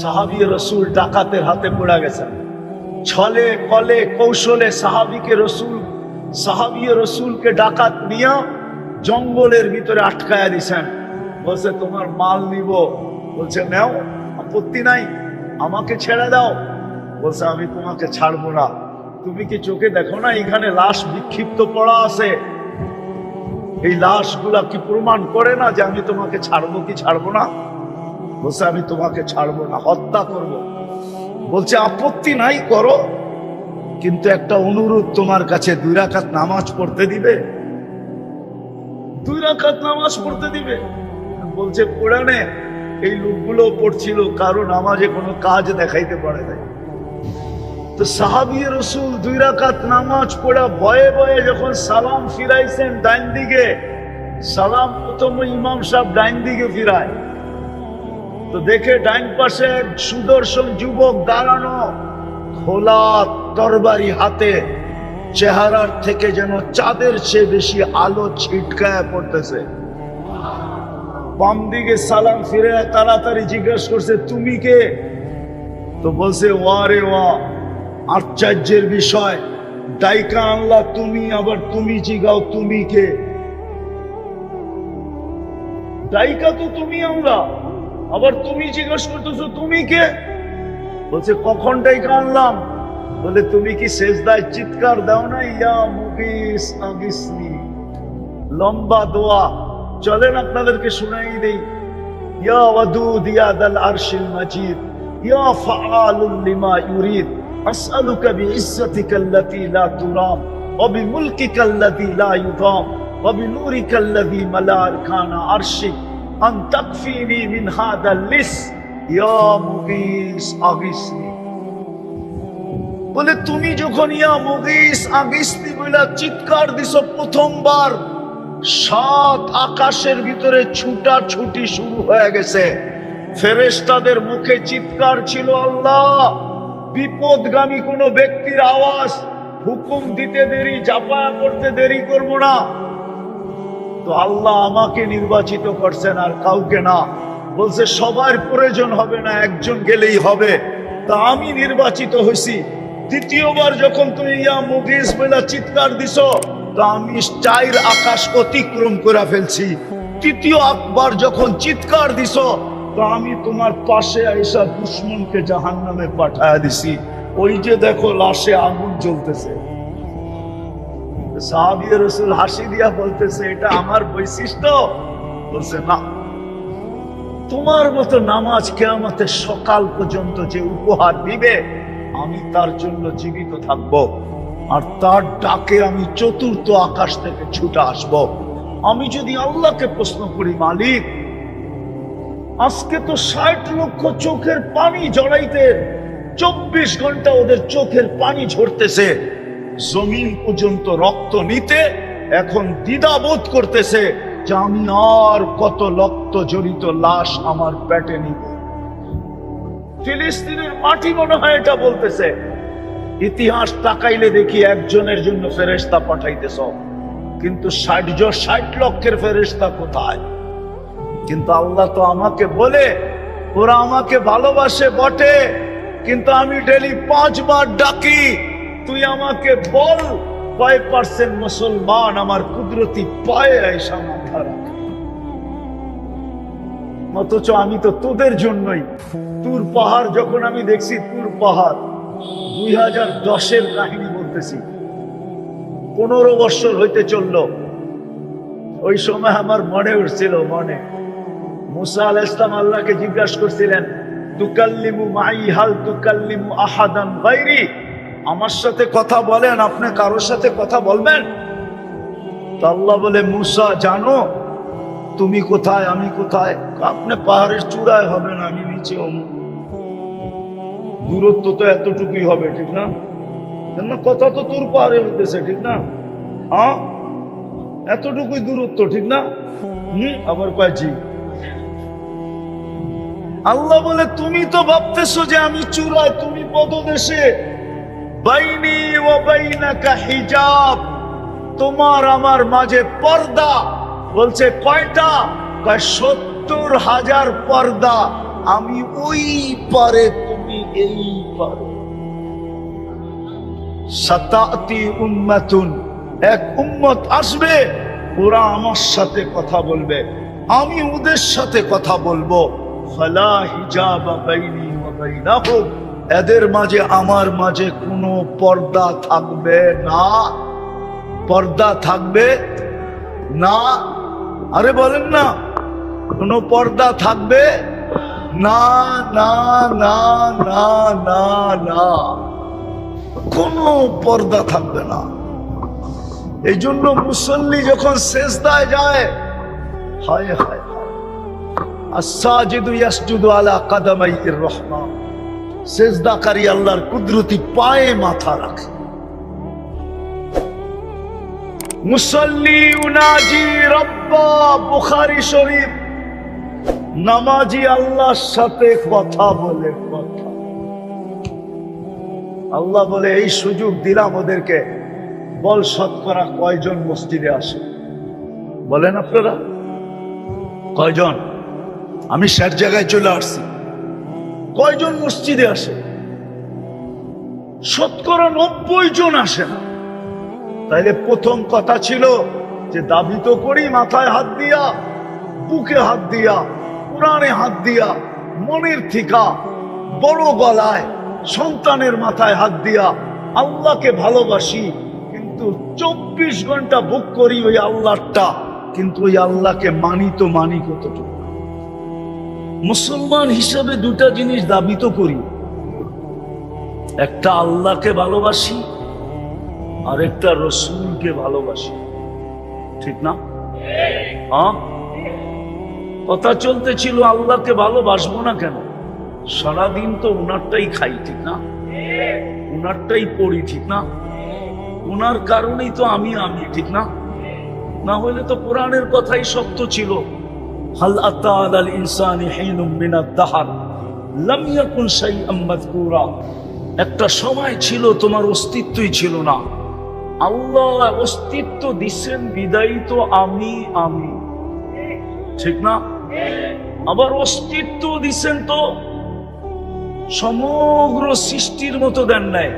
সাহাবি রসুল ডাকাতের হাতে পড়া গেছেন ছলে, কলে, কৌশলে সাহাবিকে রসুল, সাহাবি রসুলকে ডাকাত নিয়ে জঙ্গলের ভিতরে আটকায়া দিছেন। বলছে, তোমার মাল নিব। বলছে, নেও, আপত্তি নাই, আমাকে ছেড়ে দাও। বলছে, আমি তোমাকে ছাড়বো না। তুমি কি চোখে দেখো না, এখানে লাশ বিক্ষিপ্ত পড়া আছে? এই লাশগুলা কি প্রমাণ করে না যে আমি তোমাকে ছাড়বো কি ছাড়বো না? বলছে, আমি তোমাকে ছাড়বো না, হত্যা করব। বলছে, আপত্তি নাই, করো। কিন্তু একটা অনুরোধ তোমার কাছে, দুই রাকাত নামাজ পড়তে দিবে? দুই রাকাত নামাজ পড়তে দিবে। বলছে, কোরআনে এই লোকগুলো পড়ছিল, কারও নামাজে কোনো কাজ দেখাইতে পারে নাই। তো সাহাবি রসুল দুই রাকাত নামাজ পড়া ভয়ে ভয়ে যখন সালাম ফিরাইছেন ডাইন দিকে, সালাম প্রথম ইমাম সাহেব ডাইন দিকে ফিরায়। তো দেখে ডাইন পাশে সুদর্শন যুবক দাঁড়ানো, খোলা তরবারি হাতে, চেহারার থেকে যেন চাঁদের চেয়ে বেশি আলো ছিটকায় পড়তেছে। বাম দিকে সালাম ফিরে তাড়াতাড়ি জিজ্ঞেস করছে, তুমি কে? তো বলছে ওয়া রে ওয়া, আশ্চর্যের বিষয়। ডাইকা আনলা তুমি, আবার তুমি জিগাও তুমি কে? ডাইকা তো তুমি আমরা আবার তুমি জিজ্ঞেস করতেছো, তুমি কে? বলছে কখন ডাইকা আনলাম বলে, তুমি কি শেষদায় চিৎকার দাও না? ইয়া মুগিস আগিসনি লম্বা দোয়া। চলেন আপনাদেরকে শুনাই দেই। ইয়া ওয়াদুদ, ইয়া দাল আরশিল মাজিদ। ইয়া ফাআলুল লিমা ইউরিদ। আসআলুকা বিইজ্জাতিকা আল্লাতী লা তুরাম। ওয়া বিমুলকিকা আল্লাযী লা ইউদাম ওয়া বিনূরিকা আল্লাযী মালা আরকানা আরশিক আন তাকফিনি মিন হাদাল লিস, ইয়া মুগিস আগিসনি। বলে, তুমি যখন ইয়া মুগিস আগিসনি বলে চিৎকার দিছো প্রথমবার, সাত আকাশের ভিতরে ছুটা ছুটি শুরু হয়ে গেছে। ফেরেস্তাদের মুখে চিৎকার ছিল, আল্লাহ, বিপদগামী কোনো ব্যক্তির আওয়াজ, হুকুম দিতে দেরি জাপায়া করতে দেরি করব না। তো আল্লাহ আমাকে নির্বাচিত করছেন আর কাউকে না। বলছে, সবার প্রয়োজন হবে না, একজন গেলেই হবে। তা আমি নির্বাচিত হয়েছি। দ্বিতীয়বার যখন তুমি ইয়া মুগিস বেলা চিৎকার দিছো, তো আমি চাইর আকাশ অতিক্রম করে ফেলছি। তৃতীয় আকবার যখন চিৎকার দিছো, তো আমি তোমার পাশে আইসা দুশ্মনকে জাহান নামে পাঠায় দিছি। ওই যে দেখো, লাশে আগুন জ্বলতেছে। রসুল হাসি দিয়া বলতেছে, এটা আমার বৈশিষ্ট্য? বলছে, না। তোমার মতো নামাজ কেয়ামতের সকাল পর্যন্ত যে উপহার দিবে, আমি তার জন্য জীবিত থাকব আর তার ডাকে আমি চতুর্থ আকাশ থেকে ছুটে আসব। আমি যদি আল্লাহকে প্রশ্ন করি, মালিক, আজকে তো ষাট লক্ষ চোখের পানি জড়াইতে চব্বিশ ঘণ্টা ওদের চোখের পানি ঝরতেছে। জমিন পর্যন্ত রক্ত নিতে এখন দ্বিধাবোধ করতেছে যে আমি আর কত রক্ত জড়িত লাশ আমার পেটে নিব। ফিলিস্তিনের মাটি মনে হয় এটা বলতেছে। ইতিহাস তাকাইলে দেখি একজনের জন্য ফেরেস্তা পাঠাইতেছ, কিন্তু ষাট জন ষাট লক্ষের ফেরেস্তা কোথায়? কিন্তু আল্লাহ তো আমাকে বলে, ওরা আমাকে ভালোবাসে বটে, কিন্তু আমি ডেলি পাঁচবার ডাকি তুই আমাকে বল কয় পার্সেন্ট মুসলমান আমার কুদরতি পায়ে আয়সা মাথা অথচ আমি তো তোদের জন্যই। তুর পাহাড় যখন আমি দেখছি, তুর পাহাড়। দুই হাজার দশের কাহিনী বলতেছি। পনেরো বছর হইতে চলল। ওই সময় আমার মনে উঠছিল, মনে। মুসা আল ইসলাম আল্লাহকে জিজ্ঞাসা করছিলেন, তুকাল্লিমু মাই, হাল তুকাল্লিমু আহাদান বাইরি আমার সাথে কথা বলেন, আপনি কারোর সাথে কথা বলবেন? আল্লাহ বলে, মুসা, জানো, তুমি কোথায়, আমি কোথায়? আপনি পাহাড়ের চূড়ায় হবেন, আমি নিচে দূরত্ব তো এতটুকুই হবে, ঠিক না? কেন কথা তো তোর পাহাড়ে হইতেছে ঠিক না? হ্যাঁ? এতটুকুই দূরত্ব, ঠিক না? হম, আবার পাইছি আল্লাহ বলে, তুমি তো ভাবতেছো যে আমি চূড়ায়, তুমি পদদেশে বাইনি ও বাইনাকা হিজাব। তোমার আমার মাঝে পর্দা। বলছে, কয়টা? কয়, সত্তর হাজার পর্দা। আমি ওই পারে, তুমি এই পারে। সাতাতি উম্মাতুন। এক উম্মত আসবে, ওরা আমার সাথে কথা বলবে। আমি ওদের সাথে কথা বলব। ফালা হিজাব বাইনি ওয়া বাইনাহুম। এদের মাঝে, আমার মাঝে কোনো পর্দা থাকবে না। পর্দা থাকবে না। আরে বলেন না, কোনো পর্দা থাকবে না না না না না না। কোনো পর্দা থাকবে না। এই জন্য মুসল্লি যখন শেষদায় যায়, হায় হায় হায়। আসাজিদু ইয়াসজুদু আলা কাদামাইর রহমান। সেজদাকারী আল্লাহর কুদরতি পায়ে মাথা রাখে। মুসল্লি, উনাজি, রব্বা, বুখারী শরীফ, নামাজি আল্লাহর সাথে কথা বলে কথা। আল্লাহ বলে, এই সুযোগ দিলাম ওদেরকে। বল শতকরা কয়জন মসজিদে আসে? বলেন আপনারা। কয়জন? আমি স্যার জায়গায় চলে আসছি। কয়জন মসজিদে আসে? শতকরা নব্বই জন আসে না। তাইলে প্রথম কথা ছিল যে দাবি তো করি, মাথায় হাত দিয়া, বুকে হাত দিয়া, কোরআনে হাত দিয়া, মনের থিকা বড় গলায়, সন্তানের মাথায় হাত দিয়া আল্লাহকে ভালোবাসি, কিন্তু চব্বিশ ঘণ্টা বুক করি ওই আল্লাহটা কিন্তু ওই আল্লাহকে মানি তো মানি কতটুকু? মুসলমান হিসাবে দুটা জিনিস দাবি তো করি। একটা আল্লাহকে ভালোবাসি আর একটা রসুলকে ভালোবাসি। ঠিক না? হ্যাঁ? কথা চলতে ছিল আল্লাহকে ভালোবাসবো না কেন? সারাদিন তো উনারটাই খাই, ঠিক না? উনারটাই পড়ি, ঠিক না? উনার কারণেই তো আমি আমি, ঠিক না? না হলে তো কোরআনের কথাই সত্য ছিল। হাল আতা আল ইনসানি হিনুম দাহার একটা সময় ছিল তোমার অস্তিত্বই ছিল না। আল্লাহ অস্তিত্ব দিচ্ছেন বিদায়ী তো আমি আমি। ঠিক না? আবার অস্তিত্ব দিচ্ছেন তো সমগ্র সৃষ্টির মতো দেন নাই।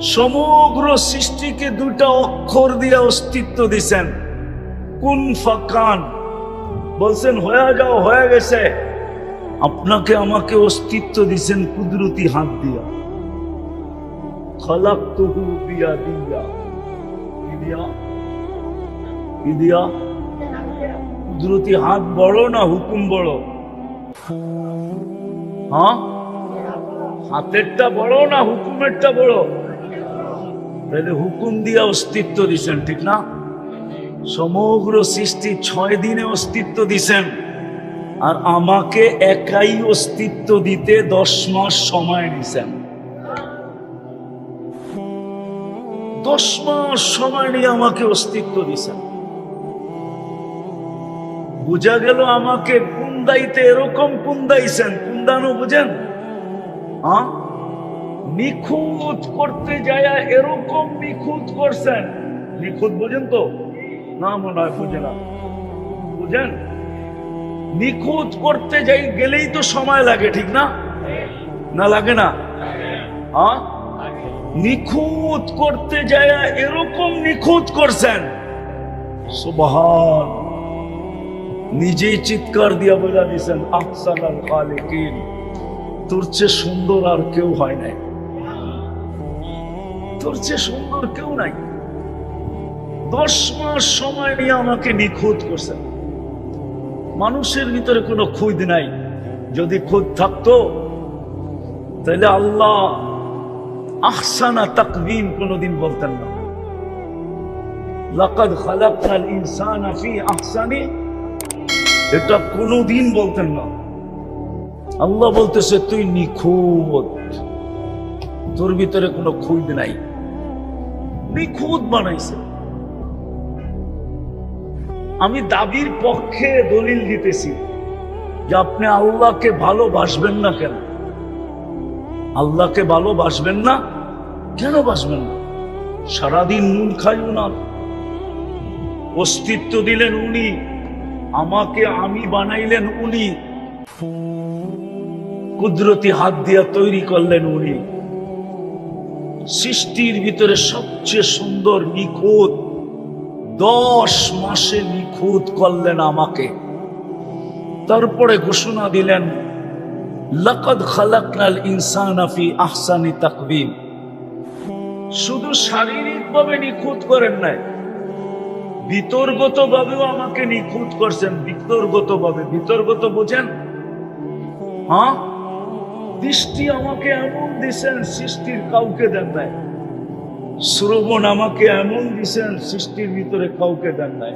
সমগ্র সৃষ্টিকে দুটা অক্ষর দিয়ে অস্তিত্ব দিছেন। কোন ফাকান বলছেন, হয়ে যাও, হয়ে গেছে। আপনাকে আমাকে অস্তিত্ব দিছেন কুদরতি হাত দিয়া। খলাক তহু দিয়া দিয়া দিয়া দিয়া কুদরতি হাত বড় না হুকুম বড়? হ্যাঁ? হাতেরটা বড় না হুকুমেরটা বড়? তাহলে হুকুম দিয়া অস্তিত্ব দিছেন, ঠিক না? সমগ্র সৃষ্টি ছয় দিনে অস্তিত্ব দিছেন। আর আমাকে একাই অস্তিত্ব দিতে দশ মাস সময় নিছেন। দশ মাস সময় নিয়ে আমাকে অস্তিত্ব দিছেন। বুঝা গেল আমাকে কুন্দাইতে এরকম কুন্দাইছেন কুন্দানো বুঝেন? নিখুঁত করতে যায় এরকম নিখুঁত করছেন। নিখুঁত বুঝেন তো? না মনে হয় বুঝে না। বুঝেন? নিখুঁত করতে যাই গেলেই তো সময় লাগে, ঠিক না? না লাগে না? নিখুঁত করতে যায় এরকম নিখুঁত করছেন। সুবহান। নিজেই চিৎকার দিয়া বোঝা দিয়েছেন আহসান আল খালিকিন। তোর চেয়ে সুন্দর আর কেউ হয় নাই। তোর চেয়ে সুন্দর কেউ নাই। দশ মাস সময় নিয়ে আমাকে নিখুঁত করছেন মানুষের ভিতরে কোনো খুদ নাই। যদি খুদ থাকতো, তাহলে আল্লাহ আহসানা তাকবিম কোনোদিন বলতেন না। লাকাদ খালাকনাল ইনসানা আহসানি, এটা কোনোদিন বলতেন না। আল্লাহ বলতেছে, তুই নিখুঁত। তোর ভিতরে কোনো খুদ নাই। নিখুঁত বানাইছে। আমি দাবির পক্ষে দলিল দিতেছি যে আপনি আল্লাহকে ভালোবাসবেন না কেন? আল্লাহকে ভালোবাসবেন না? কেন বাসবেন না? সারাদিন নুন খাই উনার অস্তিত্ব দিলেন উনি, আমাকে আমি বানাইলেন উনি। কুদরতি হাত দিয়া তৈরি করলেন উনি। সৃষ্টির ভিতরে সবচেয়ে সুন্দর নিখুঁত দশ মাসে নিখুঁত করলেন আমাকে। তারপরে ঘোষণা দিলেন, লকদ খালাকনাল ইনসানা ফি আহসানি তাকবীম। শুধু শারীরিকভাবে নিখুঁত করেন নাই বিতর্গত ভাবেও আমাকে নিখুঁত করছেন। বিতর্গত ভাবে বিতর্গত বোঝেন? হ্যাঁ? দৃষ্টি আমাকে এমন দিছেন, সৃষ্টির কাউকে দেন নাই। শ্রবণ আমাকে এমন দিছেন, সৃষ্টির ভিতরে কাউকে দেন নাই।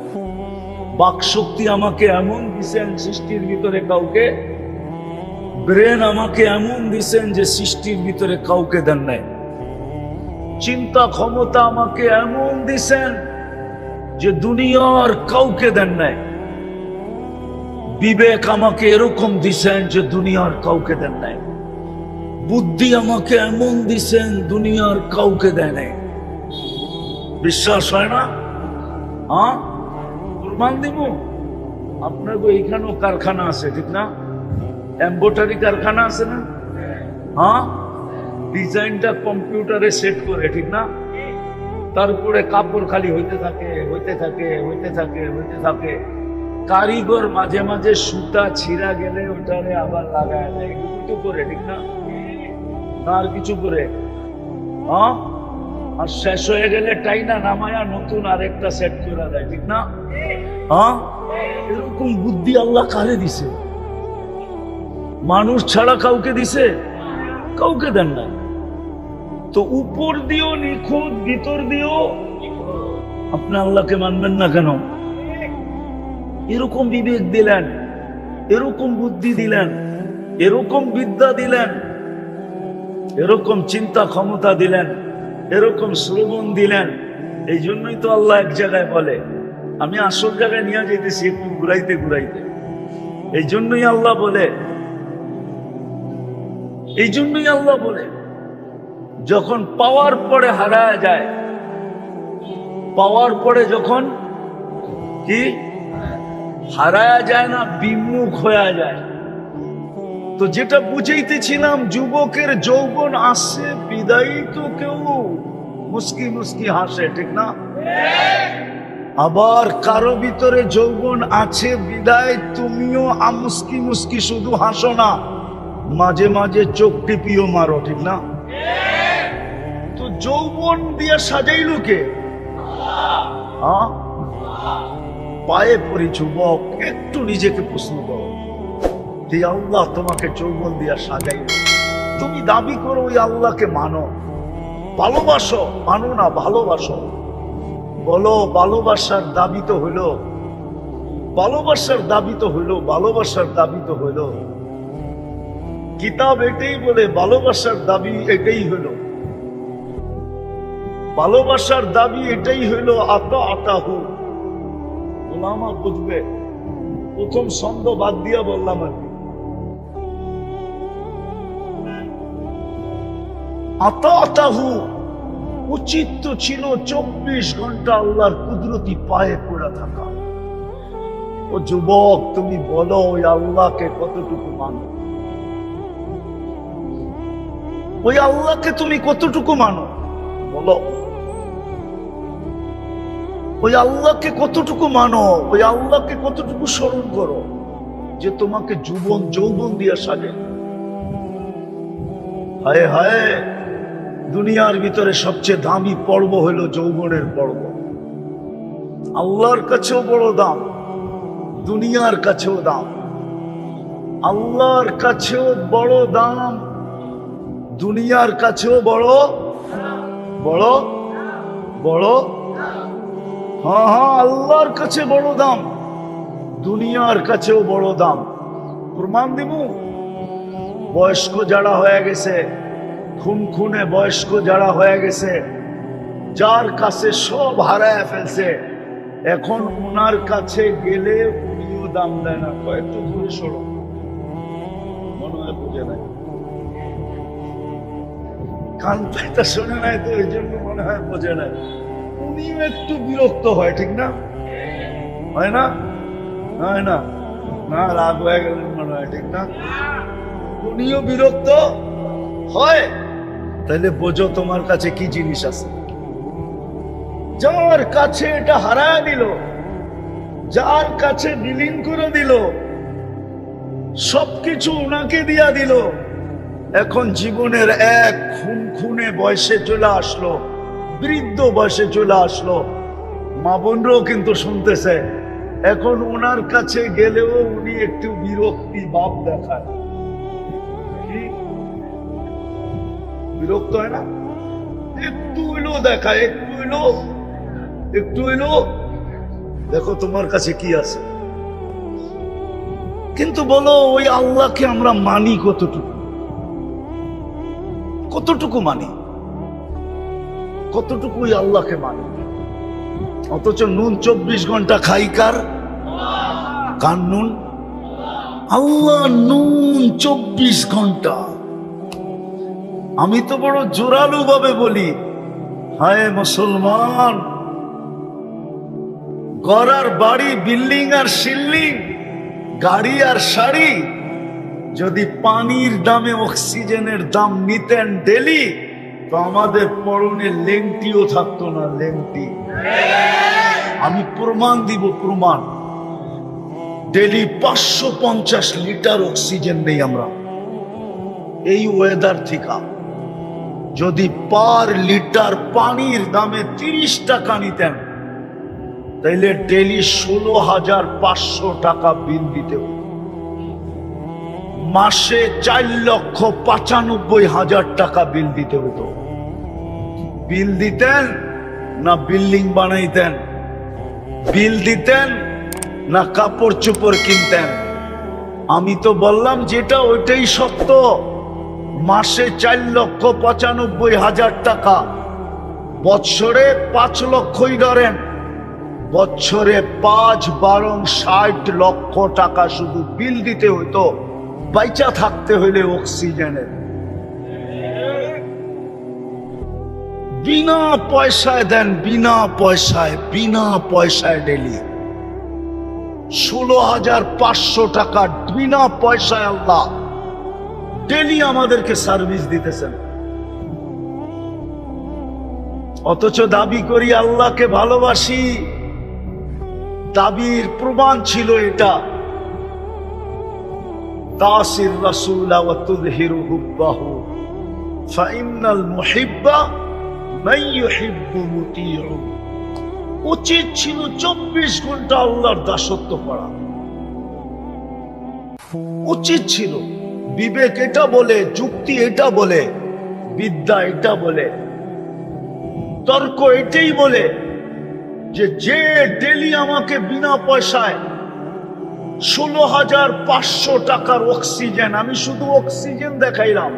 বাকশক্তি আমাকে এমন দিছেন সৃষ্টির ভিতরে কাউকে, ব্রেন আমাকে এমন দিছেন যে সৃষ্টির ভিতরে কাউকে দেন নাই। চিন্তা ক্ষমতা আমাকে এমন দিছেন যে দুনিয়ার কাউকে দেন নাই। বিবেক আমাকে এরকম দিছেন যে দুনিয়ার কাউকে দেন নাই। বুদ্ধি আমাকে এমন দিছেন দুনিয়ার কাউকে দেয় নাই। বিশ্বাস হয় না? হ্যাঁ প্রমাণ দিব? আপনার এইখানেও কারখানা আছে, ঠিক না? এম্বোটারি কারখানা আছে না? হ্যাঁ? ডিজাইনটা কম্পিউটারে সেট করে, ঠিক না? তারপরে কাপড় খালি হইতে থাকে হইতে থাকে হইতে থাকে হইতে থাকে। কারিগর মাঝে মাঝে সুতা ছিঁড়া গেলে ওটারে আবার লাগায় দেয়। এগুলো করে, ঠিক না? না আর কিছু করে? হ্যাঁ? আর শেষ হয়ে গেলে টাইনা নামায়া নতুন আরেকটা সেট করে দেয়, ঠিক না? হ্যাঁ? এরকম বুদ্ধি আল্লাহ কারে দিছে? মানুষ ছাড়া কাউকে দিছে? কাউকে দেন না তো উপর দিয়েও নিখুঁত, ভিতর দিয়েও আপনি আল্লাহকে মানবেন না কেন? এরকম বিবেক দিলেন, এরকম বুদ্ধি দিলেন, এরকম বিদ্যা দিলেন, এরকম চিন্তা ক্ষমতা দিলেন, এরকম শ্রবণ দিলেন, এই জন্যই তো আল্লাহ এক জায়গায় বলে আমি আসল জায়গায় নিয়ে যেতেছি একটু ঘুরাইতে ঘুরাইতে। এই জন্যই আল্লাহ বলে, এই জন্যই আল্লাহ বলে, যখন পাওয়ার পরে হারায় যায়, পাওয়ার পরে যখন কি? হারায়া যায় না, বিমুখ হয়ে যায়। তো যেটা বুঝাইতেছিলাম, যুবকের যৌবন আসছে বিদায়ী তো কেউ। মুস্কি মুস্কি হাসে, ঠিক না? আবার কারও ভিতরে যৌবন আছে, বিদায়, তুমিও আমুস্কি মুস্কি শুধু হাসো না। মাঝে মাঝে চোখ টিপিও মারো, ঠিক না? তো যৌবন দিয়ে সাজাইল কে? পায়ে পড়ি যুবক, একটু নিজেকে প্রশ্ন করো। যে আল্লাহ তোমাকে যৌবন দিয়া সাজাইল। তুমি দাবি করো, ওই আল্লাহকে মানো। ভালোবাসো, মানো না, ভালোবাসো। বলো, ভালোবাসার দাবি তো হইল ভালোবাসার দাবি তো হইল ভালোবাসার দাবি তো হইল কিতাব এটাই বলে, ভালোবাসার দাবি এটাই হইল ভালোবাসার দাবি এটাই হইল আতা আতাহু। ওলামা বুঝবে। প্রথম ছন্দ বাদ দিয়া বললাম আর কি আতা আতাহু। উচিত তো ছিল চব্বিশ ঘণ্টা আল্লাহর কুদরতি পায়ে পড়ে থাকা। ও যুবক, তুমি বলো, ওই আল্লাহকে কতটুকু মানো? ওই আল্লাহকে তুমি কতটুকু মানো? বলো। ওই আল্লাহকে কতটুকু মানো? ওই আল্লাহকে কতটুকু স্মরণ করো? যে তোমাকে যুবন যৌবন দিয়ে সাজে। হায় হায়। দুনিয়ার ভিতরে সবচেয়ে দামি পর্ব হলো যৌবনের পর্ব। আল্লাহর কাছেও বড় দাম, দুনিয়ার কাছেও দাম। আল্লাহর কাছেও বড় দাম, দুনিয়ার কাছেও বড় বড় বড়। হ্যাঁ হ্যাঁ আল্লাহর কাছে বড় দাম, দুনিয়ার কাছেও বড় দাম। প্রমাণ দিব বয়স্ক যারা হয়ে গেছে খুন খুনে বয়স্ক যারা হয়ে গেছে, যার কাছে সব হারায় ফেলছে, এখন ওনার কাছে গেলে উনিও দাম দেয় না। কয়েকটু দূরে সরো মনে হয় বুঝে নাই। শোনে নাই তো, এই জন্য মনে হয় বোঝে উনিও একটু বিরক্ত হয়, ঠিক না? হয় না? হয় না, রাগ হয়ে গেল মনে হয়, ঠিক না? উনিও বিরক্ত হয়। তাহলে বোঝো তোমার কাছে কি জিনিস আছে। যার কাছে এটা হারায় দিল, যার কাছে বিলীন করে দিল, সবকিছু ওনাকে দিয়া দিল। এখন জীবনের এক খুন খুনে বয়সে চলে আসলো, বৃদ্ধ বয়সে চলে আসলো। মা বোনরাও কিন্তু শুনতেছে, এখন ওনার কাছে গেলেও উনি একটু বিরক্তি ভাব দেখায়? বিরক্ত হয় না? একটু হইল দেখায় একটু হইল একটু হইল। দেখো তোমার কাছে কি আছে। কিন্তু বলো, ওই আল্লাহকে আমরা মানি কতটুকু? কতটুকু মানি? কতটুকু ওই আল্লাহকে মানি? অথচ নুন চব্বিশ ঘণ্টা খাই কার? কার নুন? আল্লাহ নুন চব্বিশ ঘণ্টা। আমি তো বড় জোরালো ভাবে বলি। হায় মুসলমান। গড়ার বাড়ি, বিল্ডিং আর শিল্ডিং গাড়ি আর শাড়ি, যদি পানির দামে অক্সিজেনের দাম নিতেন ডেলি তো আমাদের পরনে লেংটিও থাকতো না, লেংটি। আমি প্রমাণ দিব, প্রমাণ। ডেলি পাঁচশো পঞ্চাশ লিটার অক্সিজেন নেই আমরা। এই ওয়েদার থেকে। যদি পার লিটার পানির দামে তিরিশ টাকা নিতেন, তাইলে ডেলি ষোলো হাজার পাঁচশো টাকা বিল দিতে। মাসে চার লক্ষ পঁচানব্বই হাজার টাকা বিল দিতে হতো। বিল দিতেন না বিল্ডিং বানাইতেন? বিল দিতেন না কাপড় চোপড় কিনতেন? আমি তো বললাম যেটা ওইটাই সত্য। মাসে চার লক্ষ পঁচানব্বই হাজার টাকা। বৎসরে পাঁচ লক্ষই ধরেন। বছরে পাঁচ, বারং ষাট লক্ষ টাকা শুধু বিল দিতে হইতো, বাইচা থাকতে হইলে অক্সিজেনের। বিনা পয়সায় দেন, বিনা পয়সায় বিনা পয়সায় ডেলি। ষোলো হাজার পাঁচশো টাকা, বিনা পয়সায় আল্লাহ। ডেলি আমাদেরকে সার্ভিস দিতেছেন। অথচ দাবি করি আল্লাহকে ভালোবাসি। দাবির প্রমাণ ছিল এটা। তাসির উচিত ছিল চব্বিশ ঘণ্টা আল্লাহর দাসত্ব করা উচিত ছিল। বিবেক এটা বলে, যুক্তি এটা বলে, বিদ্যা এটা বলে, তর্ক এটাই বলে যে যে ডেলি আমাকে বিনা পয়সায় ষোলো হাজার পাঁচশো টাকার অক্সিজেন, আমি শুধু অক্সিজেন দেখাইলাম।